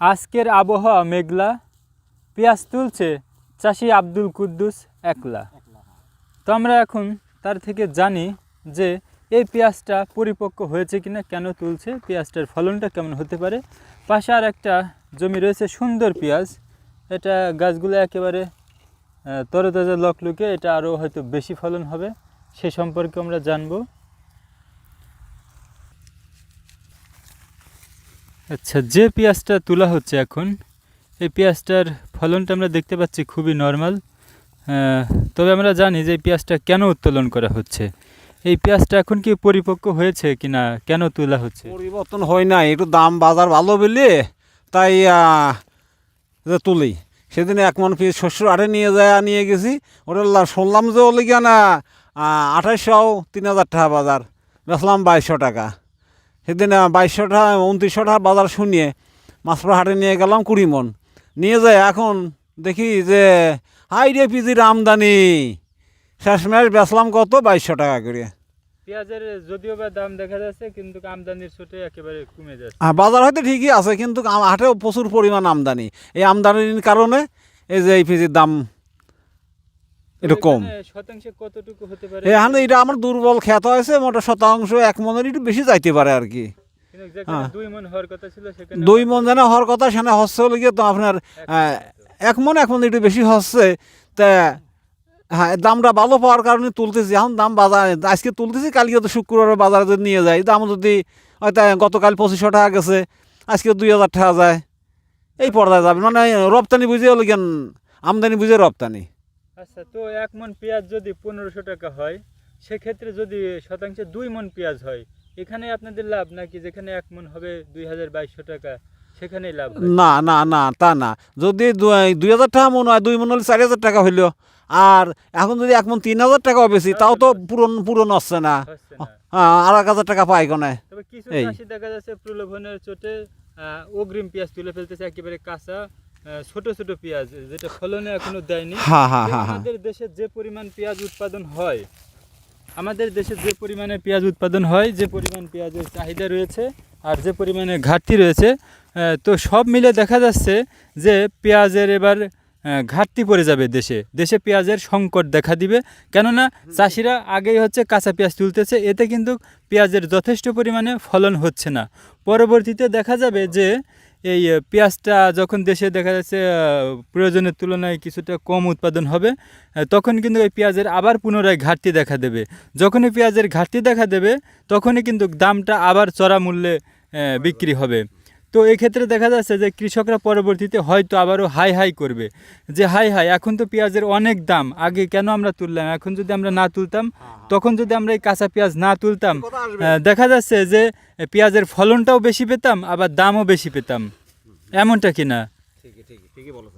আজকের আবহাওয়া মেঘলা, পেঁয়াজ তুলছে, চাষি আব্দুল কুদ্দুস একলা। তো আমরা এখন তার থেকে জানি যে এই পেঁয়াজটা পরিপক্ক হয়েছে কিনা, কেন তুলছে, পেঁয়াজটার ফলনটা কেমন হতে পারে। পাশে আর একটা জমি রয়েছে, সুন্দর পেঁয়াজ। এটা গাছগুলো একেবারে তরতাজা লকলুকে, এটা আরও হয়তো বেশি ফলন হবে, সে সম্পর্কে আমরা জানব। আচ্ছা যে পেঁয়াজটা তোলা হচ্ছে এখন, এই পেঁয়াজটার ফলনটা আমরা দেখতে পাচ্ছি খুবই নর্মাল। তবে আমরা জানি যে পেঁয়াজটা কেন উত্তোলন করা হচ্ছে। এই পেঁয়াজটা এখন কি পরিপক্ক হয়েছে কিনা, কেন তোলা হচ্ছে? পরিবর্তন হয় না একটু দাম বাজার ভালো বলে তাই তুলি। সেদিন এক মন পিস শস্য আটে নিয়ে যায়, নিয়ে গেছি। ওটা শুনলাম যে ওলে গিয়া না আঠাইশশো তিন হাজার টাকা বাজার। বেচলাম বাইশশো টাকা। সেদিন বাইশশো টাকা উনত্রিশশো টাকা বাজার শুনিয়ে মাছপুর হাটে নিয়ে গেলাম কুড়ি মন। নিয়ে যায় এখন দেখি যে হাই রে পিজির আমদানি। শেষমেশ বেচলাম কত? বাইশশো টাকা করে। পেঁয়াজের যদিও বা দাম দেখা যাচ্ছে কিন্তু আমদানির ছোটে একেবারে কমে যাচ্ছে। হ্যাঁ বাজার হয়তো ঠিকই আছে কিন্তু হাটেও প্রচুর পরিমাণ আমদানি। এই আমদানির কারণে এই যে এই পিজির দাম একটু কম। শতাংশে কতটুকু হতে পারে? এখানে এটা আমার দুর্বল খ্যাত হয়েছে মোটা শতাংশ এক মনের একটু বেশি যাইতে পারে আর কি। হ্যাঁ। দুই মন হওয়ার কথা ছিল সেখানে দুই মন যেন হওয়ার কথা সেখানে হচ্ছে হলে গিয়ে তো আপনার এক মন এক মন একটু বেশি হচ্ছে তা হ্যাঁ দামটা ভালো পাওয়ার কারণে তুলতেছি। এখন দাম বাজার আজকে তুলতেছি কালকে তো শুক্রবার বাজারে যদি নিয়ে যাই দাম যদি হয়তো গতকাল পঁচিশশো টাকা গেছে আজকে দুই হাজার টাকা যায়। এই পর্যায়ে যাবে মানে রপ্তানি বুঝে হলো কেন আমদানি বুঝে রপ্তানি। আচ্ছা তো এক মন পেঁয়াজ যদি পনেরোশো টাকা হয় সেক্ষেত্রে যদি শতাংশে দুই মন পেঁয়াজ হয় এখানে আপনাদের লাভ নাকি যেখানে এক মন হবে দুই হাজার বাইশশো টাকা সেখানেই লাভ না না না তা না। যদি দুই হাজার টাকা মনে হয় দুই মন হলে চারি হাজার টাকা হইল। আর এখন যদি এক মন তিন হাজার টাকাও বেশি তাও তো পূরণ পূরণ হচ্ছে না। হ্যাঁ আর এক হাজার টাকা পাই কোনে? কিছু। দেখা যাচ্ছে প্রলোভনের চোটে অগ্রিম পেঁয়াজ তুলে ফেলতেছে একেবারে কাঁচা। ছোট ছোট পেঁয়াজ যেটা ফলনে এখনও দেয়নি। আমাদের দেশে যে পরিমাণ পেঁয়াজ উৎপাদন হয় আমাদের দেশে যে পরিমাণে পেঁয়াজ উৎপাদন হয় যে পরিমাণ পেঁয়াজের চাহিদা রয়েছে আর যে পরিমাণে ঘাটতি রয়েছে তো সব মিলে দেখা যাচ্ছে যে পেঁয়াজের এবার ঘাটতি পড়ে যাবে দেশে। দেশে পেঁয়াজের সংকট দেখা দিবে। কেননা চাষিরা আগেই হচ্ছে কাঁচা পেঁয়াজ তুলতেছে এতে কিন্তু পেঁয়াজের যথেষ্ট পরিমাণে ফলন হচ্ছে না। পরবর্তীতে দেখা যাবে যে এই পেঁয়াজটা যখন দেশে দেখা যাচ্ছে প্রয়োজনের তুলনায় কিছুটা কম উৎপাদন হবে তখন কিন্তু এই পেঁয়াজের আবার পুনরায় ঘাটতি দেখা দেবে। যখনই পেঁয়াজের ঘাটতি দেখা দেবে, তখনই কিন্তু দামটা আবার চড়া মূল্যে বিক্রি হবে। তো এই ক্ষেত্রে দেখা যাচ্ছে যে কৃষকরা পরবর্তীতে হয়তো আবারও হাই হাই করবে। যে হাই হাই এখন তো পেঁয়াজের অনেক দাম আগে কেন আমরা তুললাম? এখন যদি আমরা না তুলতাম তখন যদি আমরা এই কাঁচা পেঁয়াজ না তুলতাম দেখা যাচ্ছে যে পেঁয়াজের ফলনটাও বেশি পেতাম আবার দামও বেশি পেতাম। এমনটা কি না? ঠিকই ঠিকই ঠিকই বলো